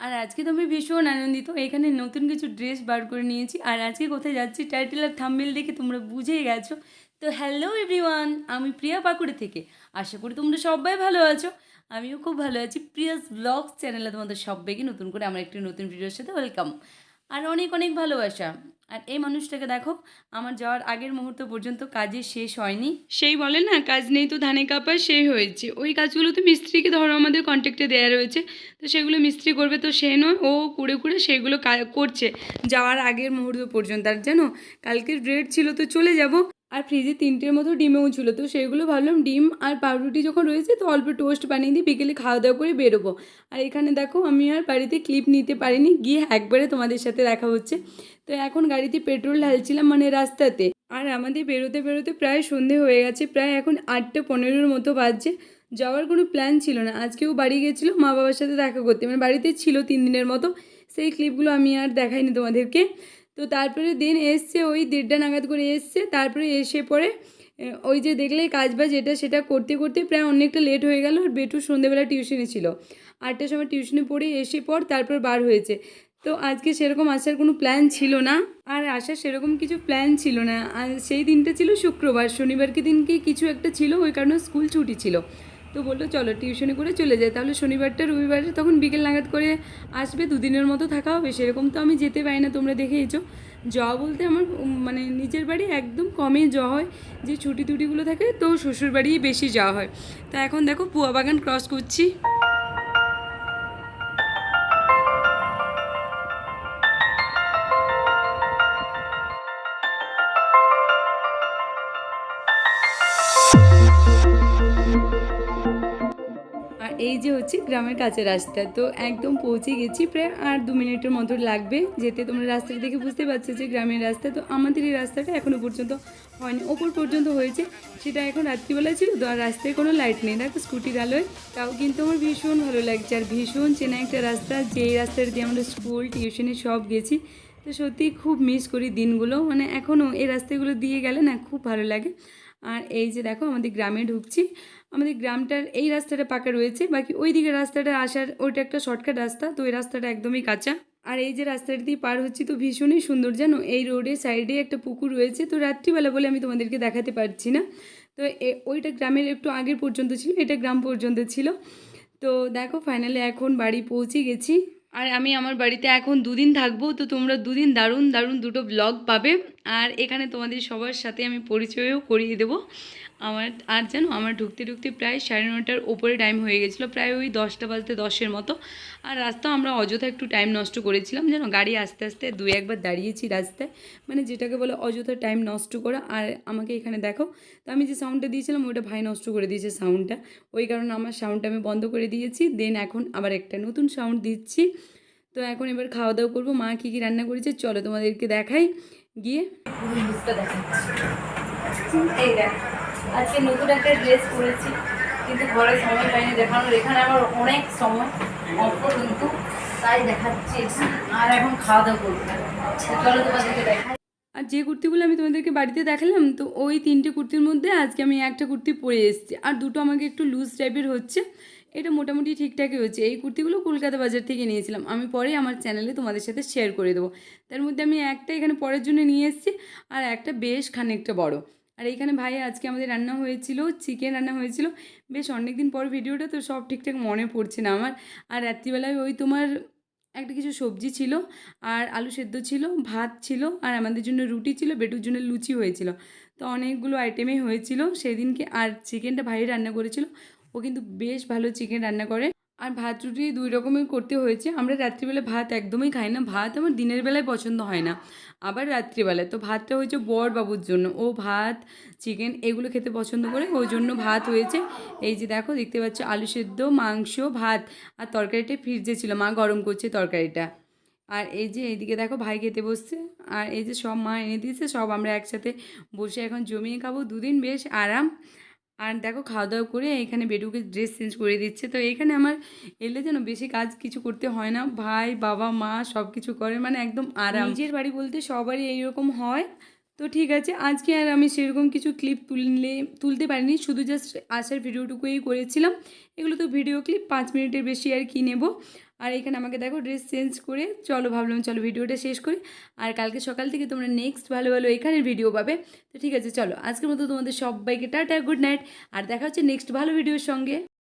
আর আজকে তো আমি ভীষণ আনন্দিত। এখানে নতুন কিছু ড্রেস বার করে নিয়েছি। আর আজকে কোথায় যাচ্ছি টাইটেল আর থাম্বেল দেখে তোমরা বুঝেই গেছো। তো হ্যালো এভরিওয়ান আমি প্রিয়া পাকুড়ে থেকে। আশা করি তোমরা সবাই ভালো আছো। আমিও খুব ভালো আছি। প্রিয়াস ব্লগস চ্যানেলে তোমাদের সবাইকে নতুন করে আমার একটি নতুন ভিডিওর সাথে ওয়েলকাম আর অনেক অনেক ভালোবাসা। আর এই মানুষটাকে দেখো, আমার যাওয়ার আগের মুহূর্ত পর্যন্ত কাজে শেষ হয়নি। সেই বলে না, কাজ নেই তো ধানে কাপা সেই হয়েছে। ওই কাজগুলো তো মিস্ত্রিকে ধরো, আমাদের কন্ট্যাক্টে দেওয়া রয়েছে। তো সেগুলো মিস্ত্রি করবে তো সে নয়, ও কুড়ে কুড়ে সেগুলো করছে। যাওয়ার আগের মুহূর্ত পর্যন্ত। আর জানো, কালকের ডেট ছিল তো চলে যাব। আর ফ্রিজে তিনটের মতো ডিমেও ছিল। তো সেগুলো ভাবলাম ডিম আর পাউরুটি যখন রয়েছে তো অল্প টোস্ট বানিয়ে দিই বিকেলে খাওয়া দাওয়া করে বেরোবো। আর এখানে দেখো আমি আর বাড়িতে ক্লিপ নিতে পারিনি, গিয়ে একবারে তোমাদের সাথে দেখা হচ্ছে। তো এখন গাড়িতে পেট্রোল ঢালছিলাম মানে রাস্তাতে। আর আমাদের বেরোতে বেরোতে প্রায় সন্ধে হয়ে গেছে, প্রায় এখন আটটা পনেরোর মতো বাজছে। যাওয়ার কোনো প্ল্যান ছিল না। আজকেও বাড়ি গেছিল মা বাবার সাথে দেখা করতে। মানে বাড়িতে ছিল তিন দিনের মতো। সেই ক্লিপগুলো আমি আর দেখাইনি তোমাদেরকে। তো তারপরে দিন এসছে ওই দেড়টা নাগাদ করে এসছে, তারপরে এসে পরে ওই যে দেখলে কাজ বাজ এটা সেটা করতে করতে প্রায় অনেকটা লেট হয়ে গেল, আর বেটু সন্ধেবেলা টিউশনে ছিল। আটটার সময় টিউশনে পড়ে এসে পর তারপর বার হয়েছে। তো আজকে সেরকম আসার কোনো প্ল্যান ছিল না, আর আসার সেরকম কিছু প্ল্যান ছিল না। আর সেই দিনটা ছিল শুক্রবার, শনিবারকে দিনকে কিছু একটা ছিল, ওই কারণে স্কুল ছুটি ছিল। তো বলল, চলো, টিউশনে করে চলে যায় তাহলে শনিবারটা রবিবারে তখন বিকেল নাগাদ করে আসবে, দুদিনের মতো থাকা হবে, সেরকম তো আমি যেতে পারি না, তোমরা দেখেইছো। জ বলতে আমার মানে নিজের বাড়ি একদম কমে জ হয়, যে ছুটি টুটিগুলো থাকে, তো শ্বশুর বাড়িই বেশি যাওয়া হয়। তা এখন দেখো, পুয়া বাগান ক্রস করছি। এই যে হচ্ছে গ্রামের কাছে রাস্তা, তো একদম পৌঁছে গেছি প্রায় আর দু মিনিটের মতো লাগবে যেতে। তোমরা রাস্তাটা দেখে বুঝতে পারছ যে গ্রামের রাস্তা, তো আমাদের এই রাস্তাটা এখনও পর্যন্ত হয়নি, ওপর পর্যন্ত হয়েছে। সেটা এখন রাত্রিবেলা ছিল, তো আর রাস্তায় কোনো লাইট নেই। দেখো স্কুটির আলোয়, তাও কিন্তু আমার ভীষণ ভালো লাগছে। আর ভীষণ চেনা একটা রাস্তা, যে এই রাস্তাটা দিয়ে আমরা স্কুল টিউশনে সব গেছি। তো সত্যি খুব মিস করি দিনগুলো। মানে এখনও এই রাস্তাগুলো দিয়ে গেলে না খুব ভালো লাগে। আর এই যে দেখো আমাদের গ্রামে ঢুকছি। আমাদের গ্রামটার এই রাস্তাটা পাকা রয়েছে, বাকি ওই দিকে রাস্তাটা আসার ওইটা একটা শর্টকাট রাস্তা, তো ওই রাস্তাটা একদমই কাঁচা। আর এই যে রাস্তাটা দিয়ে পার হচ্ছি তো ভীষণই সুন্দর, জানো? এই রোডের সাইডে একটা পুকুর রয়েছে, তো রাত্রিবেলা বলে আমি তোমাদেরকে দেখাতে পারছি না। তো ওইটা গ্রামের একটু আগের পর্যন্ত ছিল, এটা গ্রাম পর্যন্ত ছিল। তো দেখো ফাইনালি এখন বাড়ি পৌঁছে গেছি। আর আমি আমার বাড়িতে এখন দুদিন থাকব, তো তোমরা দুদিন দারুণ দারুণ দুটো ব্লগ পাবে। আর এখানে তোমাদের সবার সাথে আমি পরিচয়ও করিয়ে দেবো। আমার, আর জানো, আমার ঢুকতে ঢুকতে প্রায় সাড়ে নটার ওপরে টাইম হয়ে গেছিল, প্রায় ওই দশটা বাজতে দশের মতো। আর রাস্তা আমরা অযথা একটু টাইম নষ্ট করেছিলাম যেন গাড়ি আস্তে আস্তে দুই একবার দাঁড়িয়েছি রাস্তায়। মানে যেটাকে বলে অযথা টাইম নষ্ট করা। আর আমাকে এখানে দেখো, তো আমি যে সাউন্ডটা দিয়েছিলাম ওইটা ভাই নষ্ট করে দিয়েছে সাউন্ডটা ওই কারণে আমার সাউন্ডটা আমি বন্ধ করে দিয়েছি দেন এখন আবার একটা নতুন সাউন্ড দিচ্ছি। তো এখন এবার খাওয়া দাওয়া করব। মা কী কী রান্না করেছে, চলো তোমাদেরকে দেখাই। গিয়ে পুরো লুকটা দেখাচ্ছি। এই দেখ আজকে নতুন একটা ড্রেস পরেছি কিন্তু ঘরে সময় পাইনি দেখানোর। এখানে আমার অনেক সময় অল্প কিন্তু তাই দেখাচ্ছি। আর এখন খাওয়া দাওয়া করব। চলো তোমাদেরকে দেখাই। আর যে কুর্তিগুলো আমি তোমাদেরকে বাড়িতে দেখালাম তো ওই তিনটে কুর্তির মধ্যে আজকে আমি একটা কুর্তি পরে এসেছি। আর দুটো আমাকে একটু লুজ টাইপের হচ্ছে। এটা মোটামুটি ঠিকঠাকই হচ্ছে। এই কুর্তিগুলো কলকাতা বাজার থেকে নিয়েছিলাম। আমি পরে আমার চ্যানেলে তোমাদের সাথে শেয়ার করে দেবো। তার মধ্যে আমি একটা এখানে পরের জন্য নিয়ে এসেছি আর একটা বেশ খানিকটা বড়। আর এইখানে ভাই আজকে আমাদের রান্না হয়েছিল চিকেন রান্না হয়েছিল। বেশ অনেক দিন পর ভিডিওটা, তো সব ঠিকঠাক মনে পড়ছে না আমার। আর রাত্রিবেলায় ওই তোমার একটা কিছু সবজি ছিল আর আলু সেদ্ধ ছিল, ভাত ছিল আর আমাদের জন্য রুটি ছিল, বেটুর জন্য লুচি হয়েছিল। তো অনেকগুলো আইটেমই হয়েছিল সেদিনকে। আর চিকেনটা ভাই রান্না করেছিল। ও কিন্তু বেশ ভালো চিকেন রান্না করে। আর ভাত রুটি দুই রকমের করতে হয়েছে। আমরা রাত্রিবেলা ভাত একদমই খাই না। ভাত আমার দিনের বেলায় পছন্দ হয় না। আবার রাত্রিবেলায়। তো ভাতটা হয়েছে বর বাবুর জন্য। ও ভাত, চিকেন এগুলো খেতে পছন্দ করে। ওই জন্য ভাত হয়েছে। এই যে দেখো, দেখতে পাচ্ছ, আলু সেদ্ধ, মাংস, ভাত আর তরকারিটা ফ্রিজে ছিল। মা গরম করছে তরকারিটা। আর এই যে এইদিকে দেখো, ভাই খেতে বসছে। আর এই যে সব মা এনে দিয়েছে, সব আমরা একসাথে বসে এখন জমিয়ে খাব। দুদিন বেশ আরাম। আর দেখো খাওয়া দাওয়া করে এখানে বেডুকে ড্রেস চেঞ্জ করে দিচ্ছে। তো এখানে আমার এলে যেন বেশি কাজ কিছু করতে হয় না। ভাই, বাবা, মা সব কিছু করে মানে একদম আরাম। নিজের বাড়ি বলতে সবারই এইরকম হয়। তো ঠিক আছে, আজকে আর আমি সেরকম কিছু ক্লিপ তুললে, তুলতে পারিনি। শুধু জাস্ট আসার ভিডিওটুকুই করেছিলাম। এগুলো তো ভিডিও ক্লিপ পাঁচ মিনিটের বেশি আর কি নেব। আর এখানে আমাকে দেখো ড্রেস চেঞ্জ করে, চলো ভাবলাম চলো ভিডিওটা শেষ করি। আর কালকে সকাল থেকে তোমরা নেক্সট ভালো ভালো এখানের ভিডিও পাবে। তো ঠিক আছে, চলো আজকের মতো তোমাদের সবাইকে টাটা গুড নাইট আর দেখা হচ্ছে নেক্সট ভালো ভিডিওর সঙ্গে।